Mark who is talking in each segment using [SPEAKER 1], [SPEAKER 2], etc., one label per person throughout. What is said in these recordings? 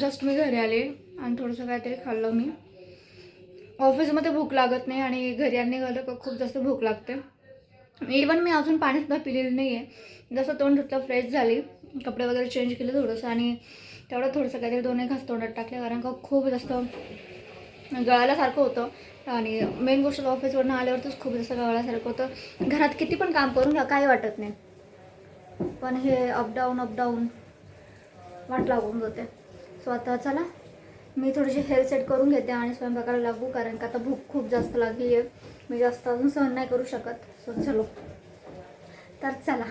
[SPEAKER 1] Just मी घरी आले आणि थोडंसं काहीतरी खाल्लं मी. ऑफिसमध्ये भूक लागत नाही आणि घरी आणि निघालं का खूप जास्त भूक लागते. इवन मी अजून पाणीसुद्धा पिलेलं नाही आहे जसं तोंड धुतलं फ्रेश झाली कपडे वगैरे चेंज केले थोडंसं आणि तेवढं थोडंसं काहीतरी दोन एक घास तोंडात टाकले कारण का खूप जास्त गळाल्यासारखं होतं. आणि मेन गोष्ट ऑफिसवरनं आल्यावरतीच खूप जास्त गळाल्यासारखं होतं. घरात किती पण काम करून घ्या काही वाटत नाही. पण हे अपडाऊन अपडाऊन वाट लागून जाते. सो आता चला मी थोडीशी हेल्थ सेट करून घेते आणि स्वयंपाकाला लागू कारण का आता भूक खूप जास्त लागली आहे मी जास्त अजून सहन नाही करू शकत. सो चलो. तर चला.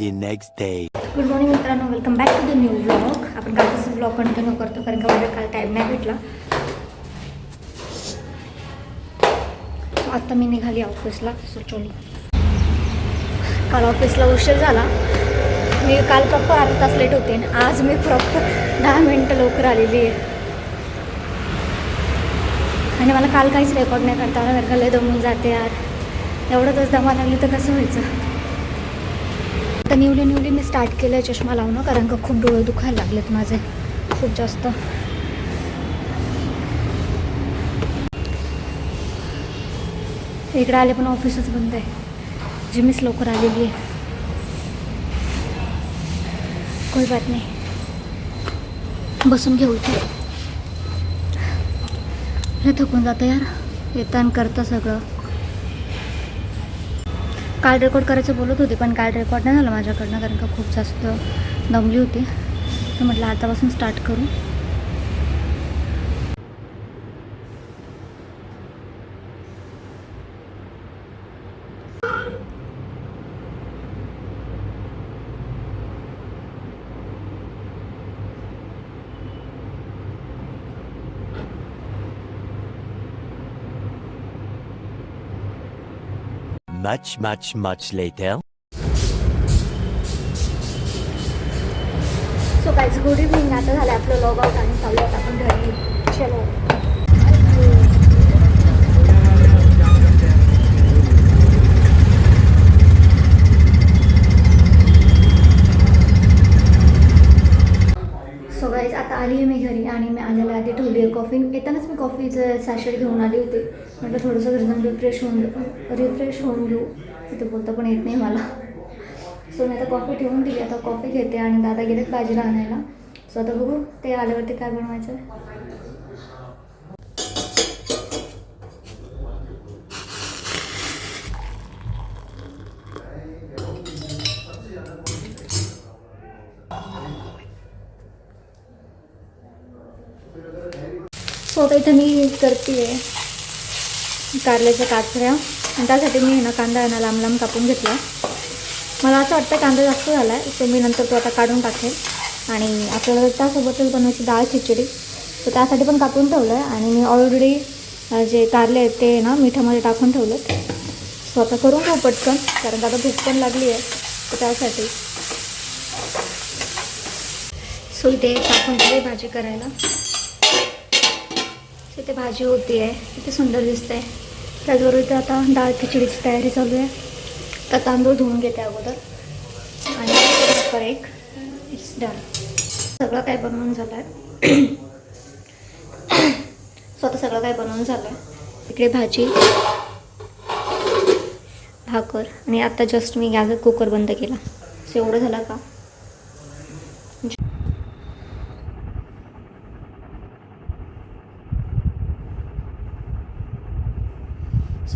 [SPEAKER 2] The next day.
[SPEAKER 1] Good morning मित्रांनो. Welcome back to the new blog आपण कालपासून ब्लॉग कंटिन्यू करतो कारण का मला काल टाईम नाही भेटला. आता मी निघाली ऑफिसला सो चलो. काल ऑफिसला उशीर झाला. मी काल प्रॉपर अर्धा तास लेट होते आणि आज मी प्रॉपर दहा मिनटं लवकर आलेली आहे. आणि मला काल काहीच रेकॉर्ड नाही करता आला कारण लय दमून जाते यार. एवढंच दमा लागली तर कसं व्हायचं? आता निवडी निवडी मी स्टार्ट केलं आहे चष्मा लावणं कारण का खूप डोळे दुखायला लागलेत माझे. खूप जास्त. इकडे आले पण ऑफिसच बंद आहे. जिमीच लवकर आलेली आहे. कोई बात नाही। बसून घेऊ इथे हे थकून जातं यार। येतान आणि करतं सगळं। काल रेकॉर्ड करायचं बोलत होते पण काल रेकॉर्ड नाही झालं माझ्याकडनं कारण का खूप जास्त दमली होती. तर म्हटलं आतापासून स्टार्ट करू.
[SPEAKER 2] Much, much, much later.
[SPEAKER 1] So काहीच गुड इव्हनिंग आता झालं आपलं लॉग आउट आणि चालू आता आपण घरी. चलो सो गाईज आता आली आहे मी घरी आणि मी आल्याला आधी ठेवली आहे कॉफी येतानाच मी कॉफीचं सॅशेट घेऊन आली होती. म्हटलं थोडंसं घरी जाऊन रिफ्रेश होऊन रिफ्रेश होऊन घेऊ. तिथे बोलता पण येत नाही मला. सो मी आता कॉफी ठेवून दिली. आता कॉफी घेते आणि दादा गेलेत भाजीला आणायला. सो आता बघू ते आल्यावरती काय बनवायचं आहे सो आता इथं मी करते आहे कारल्याच्या काचऱ्या. आणि त्यासाठी मी ना कांदा आहे ना लांब लांब कापून घेतला मला असं वाटतं कांदा जास्त झाला आहे सो मी नंतर तो आता काढून टाकेल. आणि आपल्याला त्यासोबतच बनवायची डाळ खिचडी. तर त्यासाठी पण कापून ठेवलं आहे आणि मी ऑलरेडी जे कारले आहेत ते ना मिठामध्ये टाकून ठेवलं सो आता करून घेऊ पटकन कारण आता भूक पण लागली आहे. तर त्यासाठी. सो इथे टाकून ठेवली भाजी करायला. इथे भाजी होती आहे किती सुंदर दिसते त्याचबरोबर इथे आता डाळ खिचडीची तयारी चालू आहे. तर तांदूळ धुवून घेते अगोदर. आणि पर एक इट्स डन सगळं काय बनवून झालं आहे स्वतः सगळं काय बनवून झालं आहे इकडे भाजी भाकर. आणि आता जस्ट मी गॅस कुकर बंद केला. असं एवढं झालं का?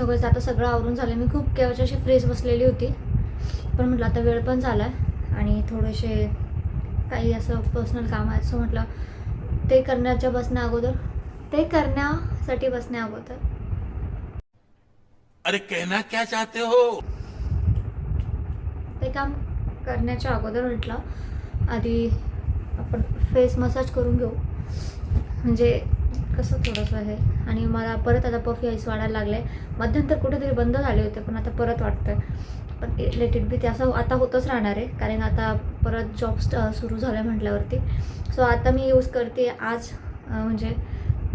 [SPEAKER 1] सगळंच आता सगळं आवरून झालं मी खूप केव्हाची अशी फ्रेश बसलेली होती. पण म्हटलं आता वेळ पण झाला आहे आणि थोडेसे काही असं पर्सनल काम आहेत. सो म्हटलं ते करण्याच्या बसण्या अगोदर ते करण्यासाठी बसण्या अगोदर.
[SPEAKER 2] अरे कहना क्या चाहते हो?
[SPEAKER 1] ते काम करण्याच्या अगोदर म्हटलं आधी आपण फेस मसाज करून घेऊ. म्हणजे कसं थोडंसं आहे? आणि मला परत आता पफी आईस वाढायला लागले मध्यंतर कुठेतरी बंद झाले होते पण आता परत वाटतं पण रिलेटेड बी ते असं आता होतच राहणार आहे कारण आता परत जॉब सुरू झालं म्हटल्यावरती. सो आता मी यूज करते आज म्हणजे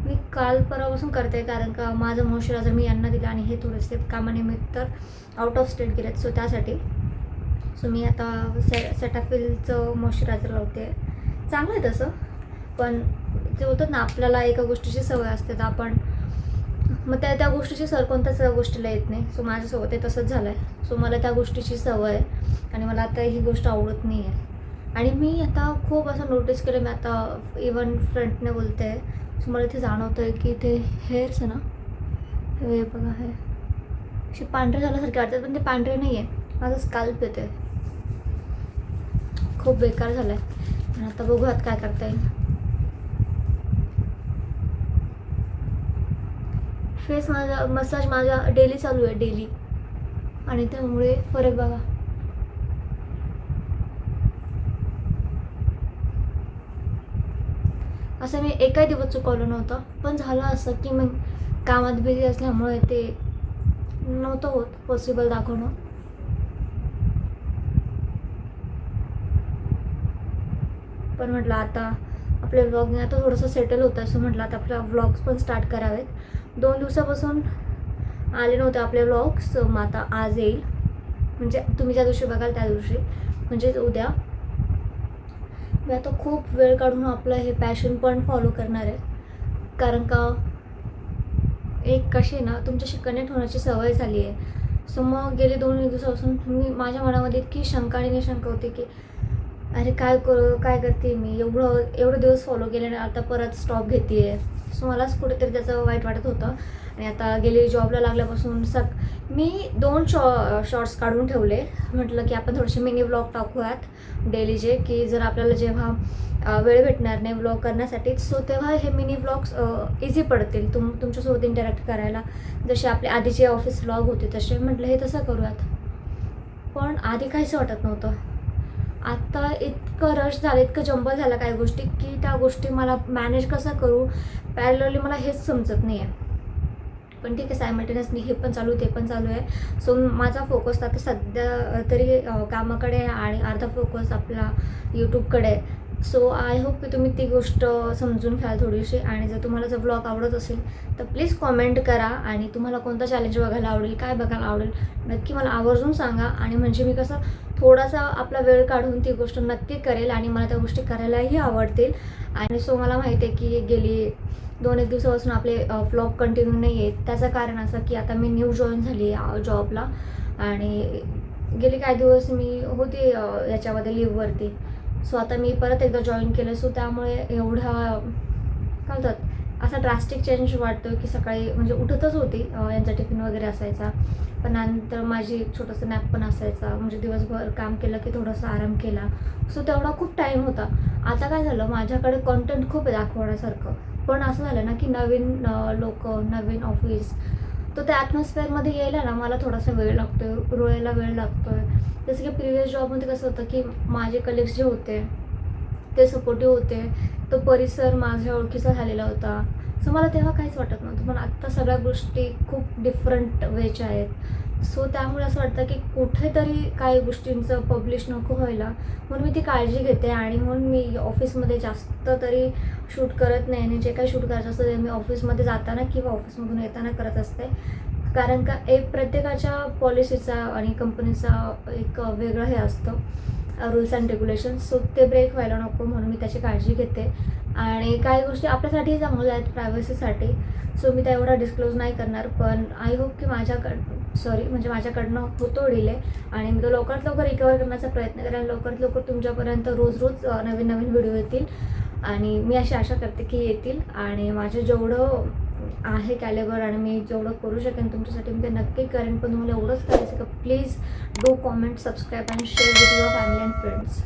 [SPEAKER 1] मी काल परवापासून करते कारण का माझं मॉइश्चरायझर मी यांना दिलं आणि हे थोडेसे कामानिमित्त आउट ऑफ स्टेट गेलेत सो त्यासाठी. सो मी आता से सेटाफिलचं मॉइश्चरायझर लावते. चांगलं आहे तसं पण ते होतं ना आपल्याला एका गोष्टीची सवय असते तर आपण. मग त्या त्या गोष्टीची सर कोणत्याच गोष्टीला येत नाही. सो माझ्यासोबत ते तसंच झालं आहे सो मला त्या गोष्टीची सवय आहे आणि मला आता ही गोष्ट आवडत नाही आहे आणि मी आता खूप असं नोटीस केलं मी आता इवन फ्रंटने बोलते. आहे सो मला इथे जाणवतं आहे की इथे हेअर्स आहे ना हे बघा हे. असे पांढरे झाल्यासारखे वाटतात पण ते पांढरे नाही आहे माझं स्काल्प येते खूप बेकार झालं आहे आणि आता बघूयात काय करता येईल. फेस माझा मसाज माझा डेली चालू आहे डेली. आणि त्यामुळे फरक बघा. असं मी एकाही दिवस चुकवलं नव्हतं. पण झालं असं की मग कामात बिझी असल्यामुळे ते नव्हतं होत पॉसिबल दाखवणं. पण म्हटलं आता आपल्या व्लॉगने आता थोडंसं सेटल होतं असं म्हटलं आता आपल्या व्लॉग्स पण स्टार्ट करावेत. दोन दिवसापासून आले नव्हते आपले व्लॉग्स मग आता आज येईल. म्हणजे तुम्ही ज्या दिवशी बघाल त्या दिवशी. म्हणजेच उद्या. मी आता खूप वेळ काढून आपलं हे पॅशन पण फॉलो करणार आहे. कारण का एक कशी ना तुमच्याशी कनेक्ट होण्याची सवय झाली आहे. सो मग गेले दोन दिवसापासून मी माझ्या मनामध्ये इतकी शंका आणि शंका होती की अरे काय करू काय करते मी? एवढं एवढे दिवस फॉलो केले आणि आता परत स्टॉप घेते आहे सो मलाच कुठेतरी त्याचं वाईट वाटत होतं. आणि आता गेली जॉबला लागल्यापासून सक मी दोन शॉ शॉर्ट्स काढून ठेवले. म्हटलं की आपण थोडेसे मिनी ब्लॉग टाकूयात डेलीचे की जर आपल्याला जेव्हा वेळ भेटणार नाही व्लॉग करण्यासाठी सो तेव्हा हे मिनी ब्लॉग्स इझी पडतील तुम तुमच्यासोबत इंटरॅक्ट करायला. जसे आपले आधीचे ऑफिस व्लॉग होते तसे म्हटलं हे तसं करूयात. पण आधी काहीच वाटत नव्हतं. आता इतकं रश झालं इतकं जंबल झालं काही गोष्टी की त्या गोष्टी मला मॅनेज कसं करू? पॅरलली मला हेच समजत नाही आहे पण ठीक आहे सायमल्टेनियसली हे पण चालू ते पण चालू आहे. सो माझा फोकस आता सध्या तरी कामाकडे आहे आणि अर्धा फोकस आपला यूट्यूबकडे आहे. सो आय होप की तुम्ही ती गोष्ट समजून घ्याल थोडीशी आणि जर तुम्हाला जर ब्लॉग आवडत असेल तर प्लीज कॉमेंट करा आणि तुम्हाला कोणता चॅलेंज बघायला आवडेल काय बघायला आवडेल नक्की मला आवर्जून सांगा. आणि म्हणजे मी कसं थोडासा आपला वेळ काढून ती गोष्ट नक्की करेल आणि मला त्या गोष्टी करायलाही आवडतील. आणि सो मला माहिती आहे की गेली दोन एक दिवसापासून आपले फ्लॉग कंटिन्यू नाही आहेत. त्याचं कारण असं की आता मी न्यू जॉईन झाली आहे जॉबला आणि गेले काही दिवस मी होते याच्यामध्ये लिव्हवरती सो आता मी परत एकदा जॉईन केलं. सो त्यामुळे एवढा काय म्हणतात असा ड्रास्टिक चेंज वाटतो की सकाळी म्हणजे उठतच होती यांचा टिफिन वगैरे असायचा. पण नंतर माझी एक छोटंसं नॅप पण असायचा. म्हणजे दिवसभर काम केलं की थोडासा आराम केला. सो तेवढा खूप टाईम होता. आता काय झालं माझ्याकडे कॉन्टेंट खूप आहे दाखवण्यासारखं. पण असं झालं ना की नवीन लोक नवीन ऑफिस तर त्या ॲटमॉस्फिअरमध्ये यायला ना मला थोडासा वेळ लागतो रुळायला वेळ लागतो आहे जसं की प्रिव्हियस जॉबमध्ये कसं होतं की माझे कलिग्स जे होते ते सपोर्टिव्ह होते. तो परिसर माझ्या ओळखीचा झालेला होता. सो मला तेव्हा काहीच वाटत नव्हतं. पण आत्ता सगळ्या गोष्टी खूप डिफरंट वेच्या आहेत. सो त्यामुळे असं वाटतं की कुठेतरी काही गोष्टींचं पब्लिश नको व्हायला. म्हणून मी ती काळजी घेते आणि म्हणून मी ऑफिसमध्ये जास्त तरी शूट करत नाही. आणि जे काही शूट करायचं असतं ते मी ऑफिसमध्ये जाताना किंवा ऑफिसमधून येताना करत असते. कारण का एक प्रत्येकाच्या पॉलिसीचा आणि कंपनीचा एक वेगळं हे असतं. रूल्स अँड रेग्युलेशन्स सो ते ब्रेक व्हायला नको म्हणून मी त्याची काळजी घेते. आणि काही गोष्टी आपल्यासाठीही चांगल्या आहेत प्रायव्हसीसाठी सो मी त्या एवढा डिस्क्लोज नाही करणार. पण आय होप की माझ्याकड सॉरी म्हणजे माझ्याकडनं होतो डिले आणि मी तो लवकरात लवकर रिकवर करण्याचा प्रयत्न करेन. लवकरात लवकर तुमच्यापर्यंत रोज रोज uh, नवीन नवीन व्हिडिओ येतील. आणि मी अशी आशा करते की येतील. आणि माझं जेवढं आहे कॅलेबर आणि मी जेवढं करू शकेन तुमच्यासाठी मी ते नक्की करेन. पण तुम्हाला एवढंच करायचं का please do comment subscribe and share with your family and friends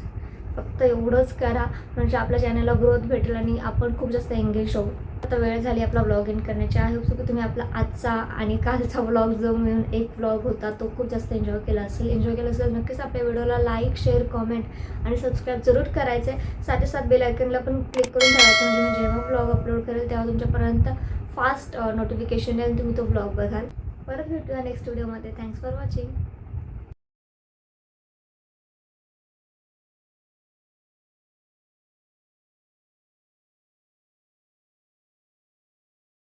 [SPEAKER 1] फक्त एवढंच करा म्हणजे आपल्या चॅनलला ग्रोथ भेटेल आणि आपण खूप जास्त एंगेज होऊ. आता वेळ झाली आपला ब्लॉग इन करण्याची आहे सो की तुम्ही आपला आजचा आणि कालचा ब्लॉग जो मिळून एक ब्लॉग होता तो खूप जास्त एन्जॉय केला असेल. एन्जॉय केला असेल नक्कीच आपल्या व्हिडिओला लाईक शेअर कॉमेंट आणि सबस्क्राईब जरूर करायचं आहे साथ साथ बेल आयकनला पण क्लिक करून ठेवायचं. म्हणजे मी जेव्हा ब्लॉग अपलोड करेल तेव्हा तुमच्यापर्यंत फास्ट नोटिफिकेशन येईल तुम्ही तो ब्लॉग बघाल. परत भेटूया नेक्स्ट व्हिडिओमध्ये थँक्स फॉर वॉचिंग